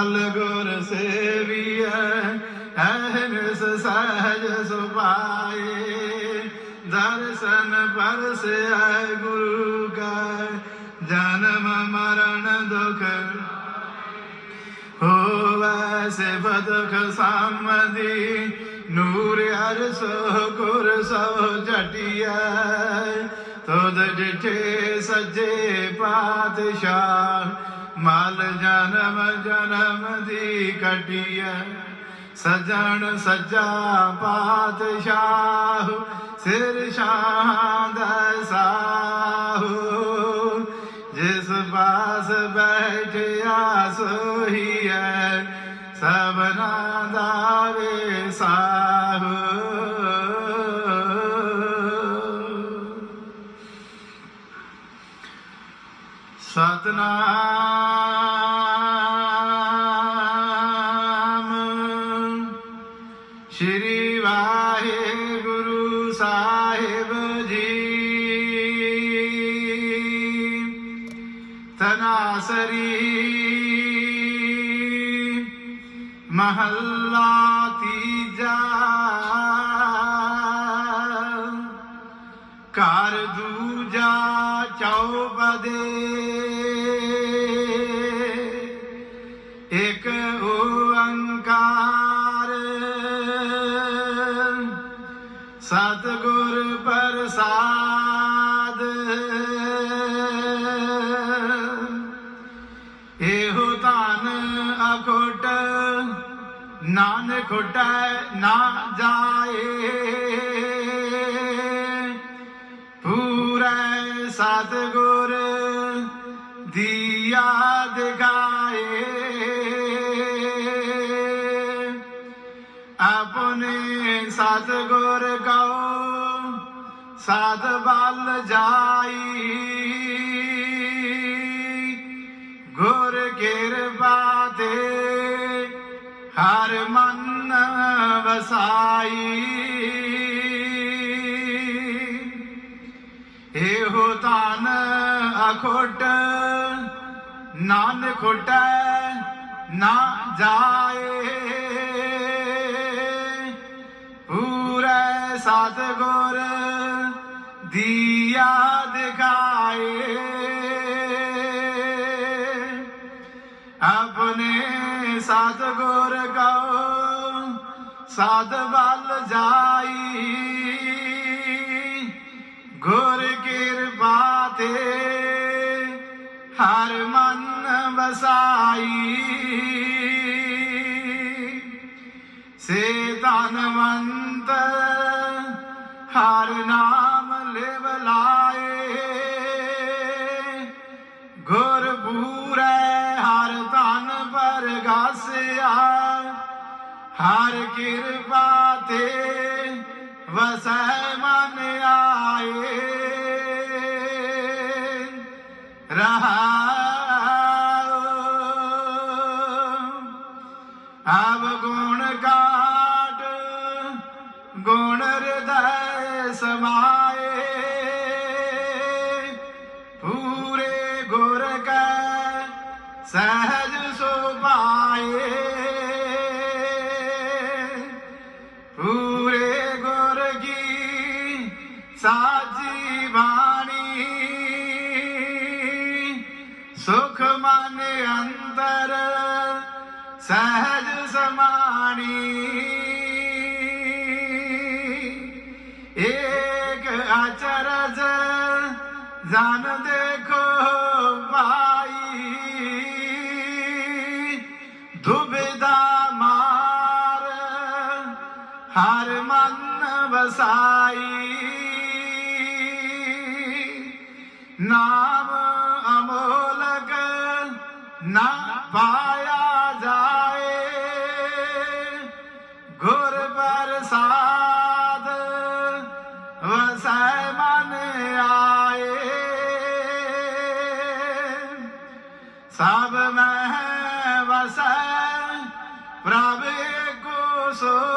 ਅਲ ਗੁਰ ਸੇਵੀਐ ਅਹਨਿਸ ਸਹਜ ਸੁਭਾਏ। ਦਰਸ਼ਨ ਪਰਸੈ ਗੁਰੂ ਕਾ, ਜਨਮ ਮਰਨ ਦੁਖ ਹੋਵੈ ਸਿਫਤਖ ਸਾਮਦੀ। ਨੂਰ ਹਰ ਗੁਰ ਸੋ ਜਟਿਐ ਤੁਧ ਡਿਠੇ ਸੱਜੇ ਪਾਤਸ਼ਾਹ। ਮਲ ਜਨਮ ਜਨਮ ਦੀ ਕਟਿਐ। ਸਜਣ ਸੱਜਾ ਪਾਤਸ਼ਾਹ, ਸਿਰ ਸ਼ਾਂਦ ਸਾਹੂ। ਜਿਸ ਪਾਸ ਬੈਠਿਆ ਸੋਈ ਹੈ ਸਭਨਾ ਦਾ ਵੇਸਾਹੂ। ਸਤਨਾਮ। ਸ਼੍ਰੀ ਵਾਹਿਗੁਰੂ ਸਾਹਿਬ ਜੀ। ਤਨਾਸਰੀ। ਮਹੱਲਾ ਤੀਜਾ। ਘਰ ਦੂਜਾ ਚੌਪਦੇ। ਓੰਕਾਰ ਸਤਿਗੁਰ ਪ੍ਰਸਾਦ। ਇਹੋ ਧਨ ਅਖੋਟ ਨਾਨਕ ਖੋਟੈ ਨਾ ਜਾਏ। ਪੂਰੇ ਸਤਿਗੁਰ ਦੀ ਯਾਦਗਾਰ ਆਪਣੇ ਸਤਿਗੁਰ ਕਉ ਸਦ ਬਲ ਜਾਈ। ਗੁਰ ਕਿਰਪਾ ਤੇ ਹਰ ਮਨ ਵਸਾਈ। ਇਹੋ ਧਨ ਅਖੋਟ, ਨਾਨਕ ਖੋਟੈ ਨਾ ਜਾਏ। ਸਤਿਗੁਰ ਦੀਆ ਦਿਖਾਏ ਆਪਣੇ ਸਤਿਗੁਰ ਕਉ ਸਦ ਵੱਲ ਜਾਈ। ਸੇ ਧਨਵੰਤ, ਹਰ ਨਾਮ ਲਿਵ ਲਾਏ। ਗੁਰ ਪੂਰੇ ਹਰ ਧਨ ਪਰਗਾਸਿਆ। ਹਰ ਕਿਰਪਾ ਤੇ ਵਸੈ ਮਨ ਆਏ। ਰਹਾ ਸਹਿਜ ਸੁਭਾਏ। ਪੂਰੇ ਗੁਰ ਕੀ ਸਾਜੀ ਬਾਣੀ। ਸੁਖ ਮਨ ਅੰਦਰ ਸਹਿਜ ਸਮਾਣੀ। ਏਕ ਅਚਰਜ ਜਨ ਵਸਾਈ। ਨਾਮ ਅਮੋਲਕ ਨਾ ਪਾਇਆ ਜਾਏ। ਗੁਰ ਪ੍ਰਸਾਦ ਵਸੈ ਮਨ ਆਏ। ਸਭ ਮੈਂ ਵਸੈ ਪ੍ਰਭ ਕੋ ਸੋਏ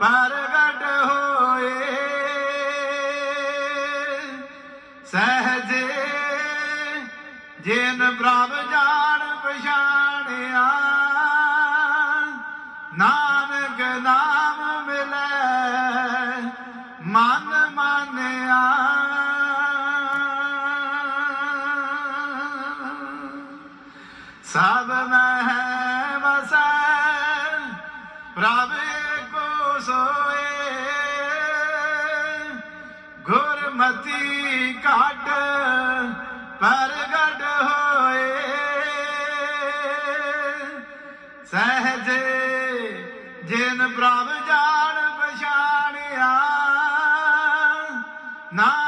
ਪ੍ਰਗਟ ਹੋਏ। ਸਹਜ ਜਿਨ ਪ੍ਰਭ ਜਾਣ ਪਛਾਣਿਆ, ਨਾਨਕ ਨਾਮ ਮਿਲੈ, ਮਨ ਮਾਨਿਆ। ਸਭ ਮਹਿ ਵਸੈ, ਪ੍ਰਭ ਸੋਏ। ਗੁਰਮਤੀ ਘਾਟ ਪ੍ਰਗਟ ਹੋਏ। ਸਹਜੇ ਜਿਨ ਪ੍ਰਭ ਜਾਣ ਪਛਾਣਿਆ ਨਾ